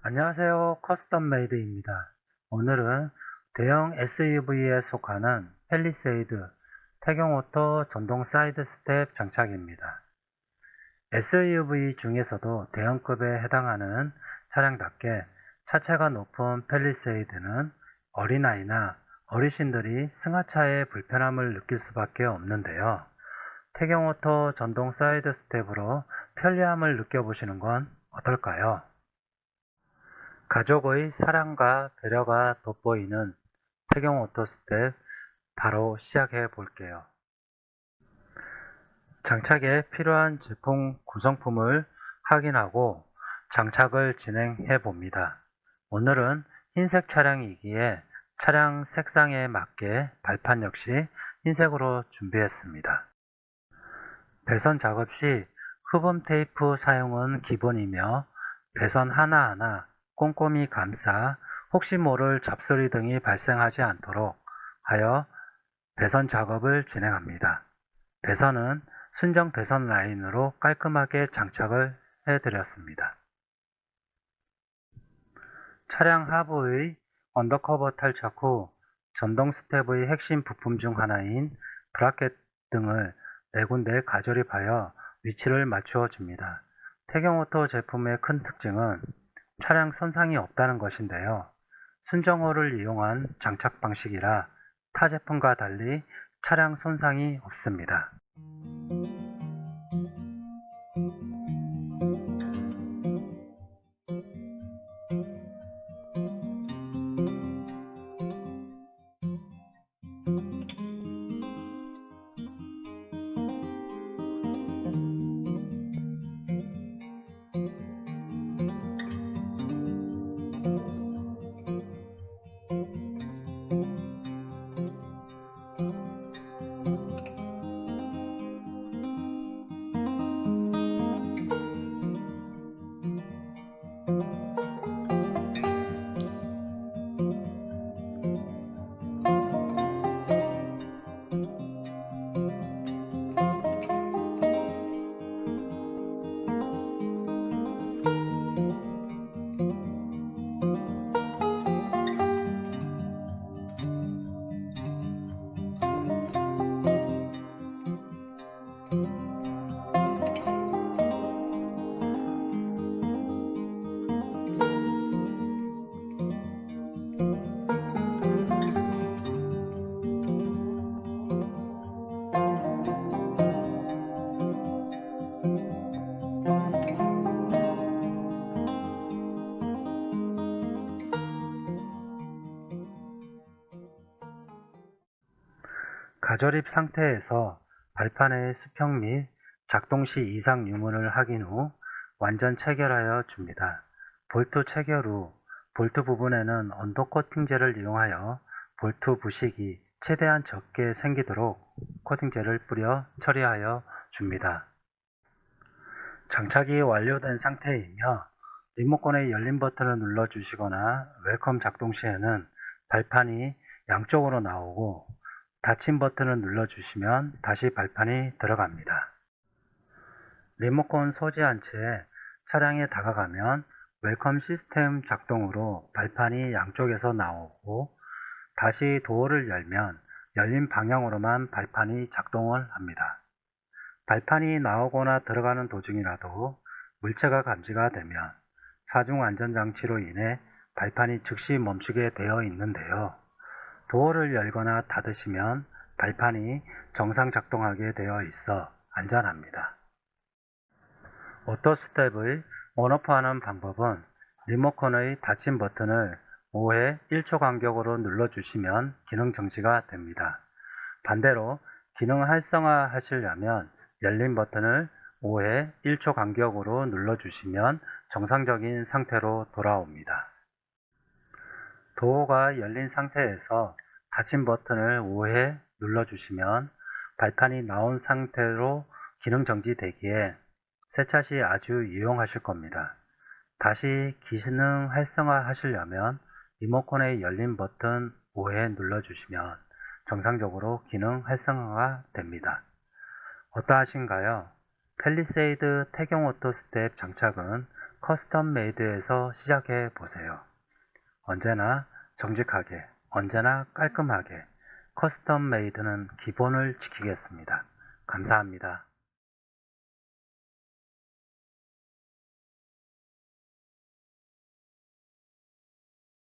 안녕하세요. 커스텀 메이드입니다. 오늘은 대형 SUV에 속하는 펠리세이드 태경오토 전동 사이드 스텝 장착입니다. SUV 중에서도 대형급에 해당하는 차량답게 차체가 높은 펠리세이드는 어린아이나 어르신들이 승하차에 불편함을 느낄 수밖에 없는데요. 태경오토 전동 사이드 스텝으로 편리함을 느껴보시는 건 어떨까요? 가족의 사랑과 배려가 돋보이는 태경 오토스텝 바로 시작해 볼게요. 장착에 필요한 제품 구성품을 확인하고 장착을 진행해 봅니다. 오늘은 흰색 차량이기에 차량 색상에 맞게 발판 역시 흰색으로 준비했습니다. 배선 작업 시 흡음 테이프 사용은 기본이며 배선 하나하나 꼼꼼히 감싸 혹시 모를 잡소리 등이 발생하지 않도록 하여 배선 작업을 진행합니다. 배선은 순정 배선 라인으로 깔끔하게 장착을 해드렸습니다. 차량 하부의 언더커버 탈착 후 전동 스텝의 핵심 부품 중 하나인 브라켓 등을 네 군데 가조립하여 위치를 맞추어 줍니다. 태경오토 제품의 큰 특징은 차량 손상이 없다는 것인데요. 순정호를 이용한 장착 방식이라 타 제품과 달리 차량 손상이 없습니다. 가조립 상태에서 발판의 수평 및 작동 시 이상 유무를 확인 후 완전 체결하여 줍니다. 볼트 체결 후 볼트 부분에는 언더 코팅제를 이용하여 볼트 부식이 최대한 적게 생기도록 코팅제를 뿌려 처리하여 줍니다. 장착이 완료된 상태이며 리모컨의 열림 버튼을 눌러 주시거나 웰컴 작동 시에는 발판이 양쪽으로 나오고 닫힘 버튼을 눌러주시면 다시 발판이 들어갑니다. 리모컨 소지한 채 차량에 다가가면 웰컴 시스템 작동으로 발판이 양쪽에서 나오고 다시 도어를 열면 열린 방향으로만 발판이 작동을 합니다. 발판이 나오거나 들어가는 도중이라도 물체가 감지가 되면 사중 안전장치로 인해 발판이 즉시 멈추게 되어 있는데요. 도어를 열거나 닫으시면 발판이 정상 작동하게 되어 있어 안전합니다. 오토스텝의 온오프하는 방법은 리모컨의 닫힘 버튼을 5회 1초 간격으로 눌러주시면 기능 정지가 됩니다. 반대로 기능 활성화 하시려면 열린 버튼을 5회 1초 간격으로 눌러주시면 정상적인 상태로 돌아옵니다. 도어가 열린 상태에서 닫힌 버튼을 5회 눌러주시면 발판이 나온 상태로 기능 정지되기에 세차 시 아주 유용하실 겁니다. 다시 기능 활성화 하시려면 리모컨의 열린 버튼 5회 눌러주시면 정상적으로 기능 활성화가 됩니다. 어떠하신가요? 펠리세이드 태경 오토 스텝 장착은 커스텀 메이드에서 시작해 보세요. 언제나 정직하게, 언제나 깔끔하게 커스텀 메이드는 기본을 지키겠습니다. 감사합니다.